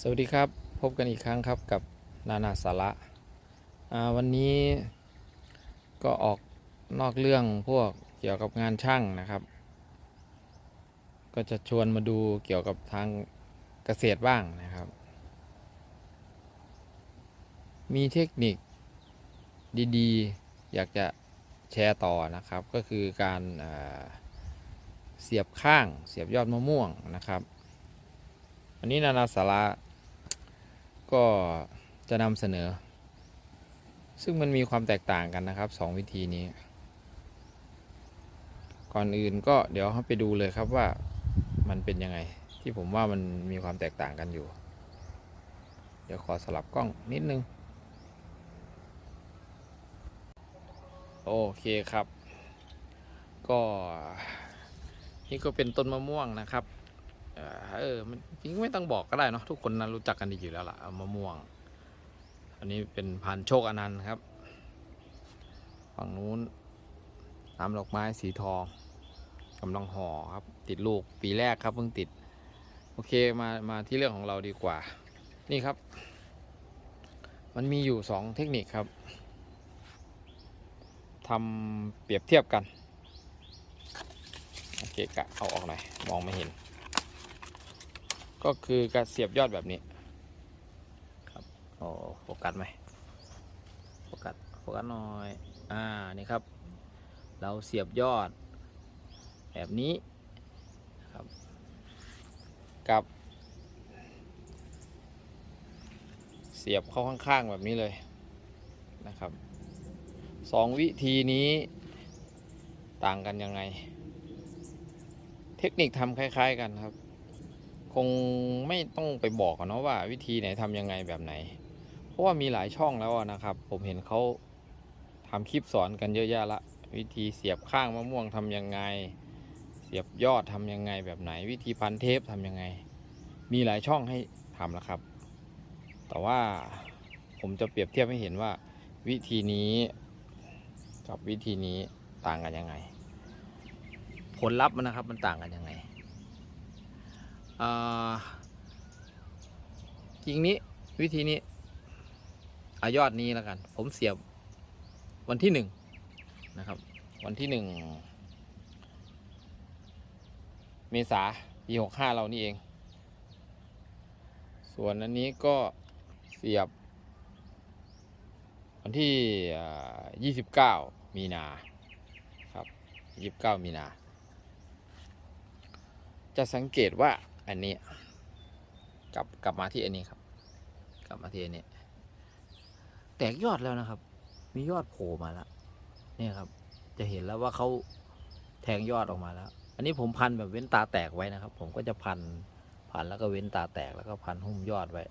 สวัสดีครับ พบกันอีกครั้งครับกับนานาสาระาวันนี้ก็ออกนอกเรื่องพวกเกี่ยวกับงานช่างนะครับ ก็จะชวนมาดูเกี่ยวกับทางเกษตรบ้างนะครับ มีเทคนิคดีๆ อยากจะแชร์ต่อนะครับ ก็คือการอ่าเสียบข้างเสียบยอดมะม่วงนะครับ วันนี้นานาสาระก็จะนำเสนอ ซึ่งมันมีความแตกต่างกันนะครับสองวิธีนี้ ก่อนอื่นก็เดี๋ยวเราไปดูเลยครับว่ามันเป็นยังไง ที่ผมว่ามันมีความแตกต่างกันอยู่ เดี๋ยวขอสลับกล้องนิดนึง โอเคครับ ก็นี่ก็เป็นต้นมะม่วงนะครับ เออมันจริงไม่ต้องบอกก็ได้เนาะทุกคนนะรู้จักกันดีอยู่แล้วล่ะมะม่วง อันนี้เป็นพันโชคอนันต์ครับ ฝั่งนู้นน้ำดอกไม้สีทองกำลังห่อครับ ติดลูกปีแรกครับเพิ่งติด โอเคมามาที่เรื่องของเราดีกว่า นี่ครับ มันมีอยู่สองเทคนิคครับทำเปรียบเทียบกันโอเคกะเอาออกหน่อยมองไม่เห็น ก็คือการเสียบยอดแบบนี้ ครับโอ้โฟกัสไหมโฟกัสโฟกัสหน่อยอ่านี่ครับ เราเสียบยอด แบบนี้ครับ กับ เสียบเข้าข้างๆแบบนี้เลยนะครับสองวิธีนี้ต่างกันยังไง เทคนิคทำคล้าย ๆ กันครับ คงไม่ต้องไปบอกนะว่าวิธีไหนทำยังไงแบบไหน เพราะว่ามีหลายช่องแล้วนะครับ ผมเห็นเขาทำคลิปสอนกันเยอะแยะละ วิธีเสียบข้างมะม่วงทำยังไง เสียบยอดทำยังไงแบบไหน วิธีพันเทปทำยังไง มีหลายช่องให้ทำแล้วครับ แต่ว่าผมจะเปรียบเทียบให้เห็นว่า วิธีนี้กับวิธีนี้ต่างกันยังไง ผลลัพธ์มันนะครับมันต่างกันยังไง อ่าจริงนี้วิธีนี้อายอดนี้แล้วกัน ผมเสียบวันที่หนึ่งนะครับ วันที่หนึ่งเมษาปีหกห้าเรานี่เอง ส่วนอันนี้ก็เสียบ วันที่ยี่สิบเก้ามีนาครับยี่สิบเก้ามีนา จะสังเกตว่า อันนี้ กลับกลับมาที่อันนี้ครับ กลับมาที่อันนี้ แตกยอดแล้วนะครับ มียอดโผล่มาแล้วนี่ครับ จะเห็นแล้วว่าเขาแทงยอดออกมาแล้ว อันนี้ผมพันแบบเว้นตาแตกไว้นะครับ ผมก็จะพันพันแล้วก็เว้นตาแตกแล้วก็พันหุ้มยอดไว้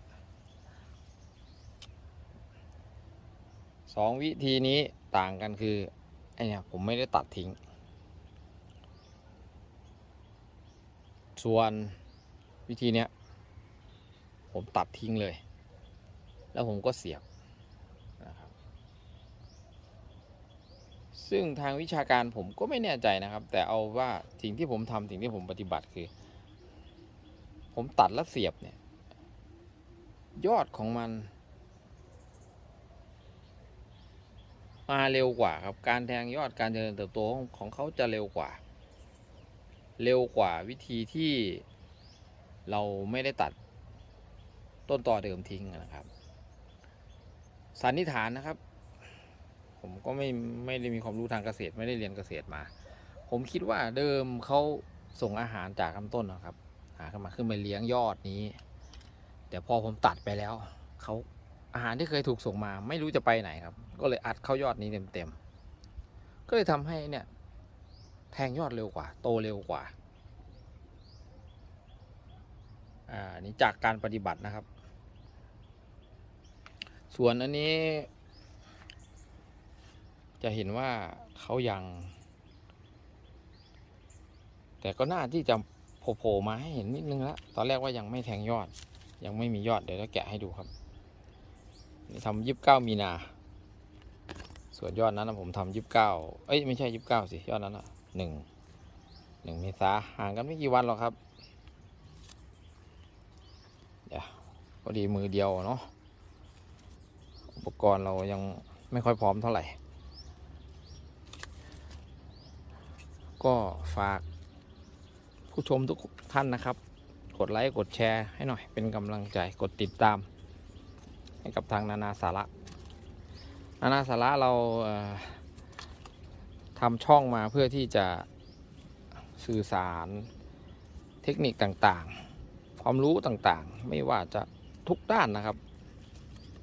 สองวิธีนี้ต่างกันคือไอเนี่ยผมไม่ได้ตัดทิ้ง ส่วน วิธีเนี้ยผมตัดทิ้งเลย แล้วผมก็เสียบนะครับซึ่งทางวิชาการผมก็ไม่แน่ใจนะครับ แต่เอาว่าสิ่งที่ผมทำสิ่งที่ผมปฏิบัติคือ ผมตัดแล้วเสียบเนี่ยยอดของมัน มาเร็วกว่าครับ การแทงยอดการเจริญเติบโตของของเขาจะเร็วกว่า เร็วกว่าวิธีที่ เราไม่ได้ตัดต้นต่อเดิมทิ้งนะครับ สันนิษฐานนะครับ ผมก็ไม่ไม่ได้มีความรู้ทางเกษตรไม่ได้เรียนเกษตรมา ผมคิดว่าเดิมเขาส่งอาหารจากลำต้นนะครับ หาขึ้นมาขึ้นมาเลี้ยงยอดนี้ แต่พอผมตัดไปแล้วเขาอาหารที่เคยถูกส่งมา ไม่รู้จะไปไหนครับ ก็เลยอัดเข้ายอดนี้เต็มๆก็เลยทำให้เนี่ยแทงยอดเร็วกว่า โตเร็วกว่า อ่านี่จากการปฏิบัตินะครับ ส่วนอันนี้ จะเห็นว่าเขายัง แต่ก็น่าที่จะโผล่ๆมาให้เห็นนิดนึงแล้วตอนแรกว่ายังไม่แทงยอด ยังไม่มียอดเดี๋ยวจะแกะให้ดูครับนี่ทำยีิบเก้ามีนา ส่วนยอดนั้นผมทำยีิบเก้าเอ้ยไม่ใช่ยีิบเก้าสิยอดนั้นอะหนึ่งหนึ่งเมษาห่างกันไม่กี่วันหรอกครับ เดี๋ยว พอดีมือเดียวเนาะอุปกรณ์เรายังไม่ค่อยพร้อมเท่าไหร่ ก็ฝากผู้ชมทุกท่านนะครับ กดไลค์ กดแชร์ให้หน่อย เป็นกำลังใจ กดติดตาม ให้กับทางนานาสาระ นานาสาระเราทำช่องมาเพื่อที่จะสื่อสารเทคนิคต่างๆ ความรู้ต่างๆ ไม่ว่าจะ ทุกด้านนะครับ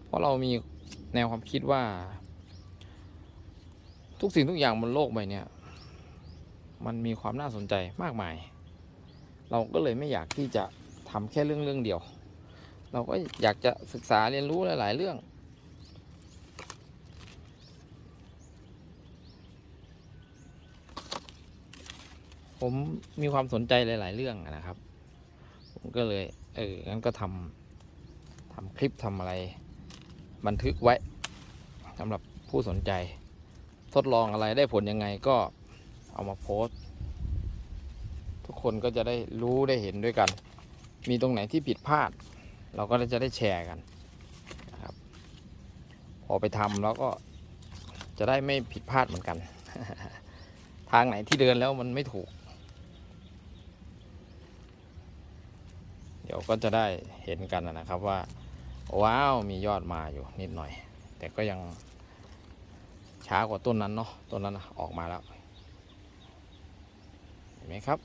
เพราะเรามีแนวความคิดว่า ทุกสิ่งทุกอย่างบนโลกใบนี้มันมีความน่าสนใจมากมาย เราก็เลยไม่อยากที่จะทำแค่เรื่องเรื่องเดียว เราก็อยากจะศึกษาเรียนรู้หลาย ๆ เรื่องผมมีความสนใจหลาย ๆ เรื่องนะครับ ผมก็เลย เอองั้นก็ทำ ทำคลิปทำอะไร บันทึกไว้สำหรับผู้สนใจ ทดลองอะไรได้ผลยังไงก็เอามาโพสต์ ทุกคนก็จะได้รู้ได้เห็นด้วยกัน มีตรงไหนที่ผิดพลาด เราก็จะได้แชร์กันนะครับพอไปทำแล้วก็จะได้ไม่ผิดพลาดเหมือนกัน ทางไหนที่เดินแล้วมันไม่ถูก เดี๋ยวก็จะได้เห็นกันนะครับว่า ว้าวมียอดมาอยู่นิดหน่อย แต่ก็ยังช้ากว่าต้นนั้นเนาะต้นนั้นนะออกมาแล้วเห็นไหมครับ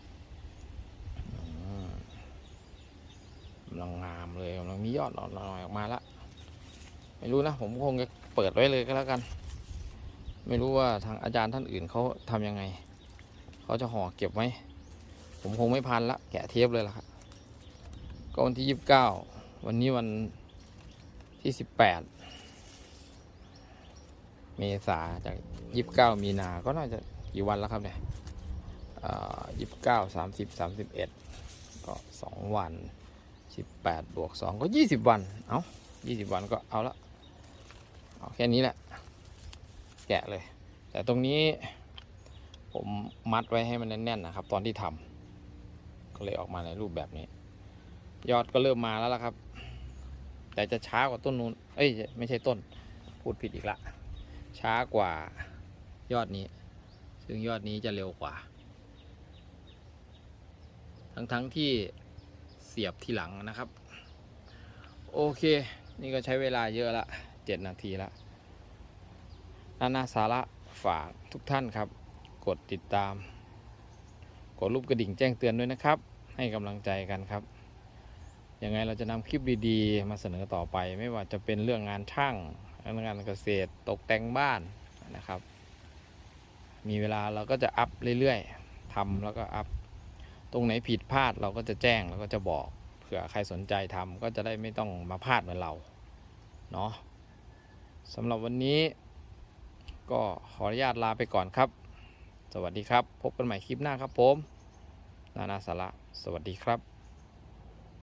กำลังงามเลยกำลังมียอดหน่อยออกมาแล้วไม่รู้นะผมคงจะเปิดไว้เลยก็แล้วกัน ไม่รู้ว่าทางอาจารย์ท่านอื่นเขาทำยังไง เขาจะห่อเก็บไหมผมคงไม่พันละแกะเทปเลยละครับก็วันที่ยี่สิบเก้าวันนี้วัน ที่สิบแปดเมษาจากยี่สิบเก้ามีนาก็น่าจะกี่วันแล้วครับเนี่ยยี่สิบเก้าสามสิบสามสิบเอ็ดก็สองวันสิบแปดบวกสองก็ยี่สิบวัน เอายี่สิบวันก็เอาละเอาแค่นี้แหละ แกะเลย แต่ตรงนี้ผมมัดไว้ให้มันแน่นๆนะครับ ตอนที่ทำก็เลยออกมาในรูปแบบนี้ ยอดก็เริ่มมาแล้วล่ะครับ แต่จะช้ากว่าต้นนู้น เอ้ย ไม่ใช่ต้น พูดผิดอีกละ ช้ากว่ายอดนี้ ซึ่งยอดนี้จะเร็วกว่า ทั้งๆทที่เสียบทีหลังนะครับ โอเค นี่ก็ใช้เวลาเยอะละเจ็ดนาทีละนานาสาระฝากทุกท่านครับ กดติดตาม กดรูปกระดิ่งแจ้งเตือนด้วยนะครับ ให้กำลังใจกันครับ ยังไงเราจะนำคลิปดีๆ มาเสนอต่อไป ไม่ว่าจะเป็นเรื่องงานช่างงานเกษตรตกแต่งบ้านนะครับ มีเวลาเราก็จะอัพเรื่อยๆทำแล้วก็อัพตรงไหนผิดพลาดเราก็จะแจ้งแล้วก็จะบอกเผื่อใครสนใจทำก็จะได้ไม่ต้องมาพลาดเหมือนเราเนาะสำหรับวันนี้ก็ขออนุญาตลาไปก่อนครับ สวัสดีครับ พบกันใหม่คลิปหน้าครับผม นานาสาระ สวัสดีครับ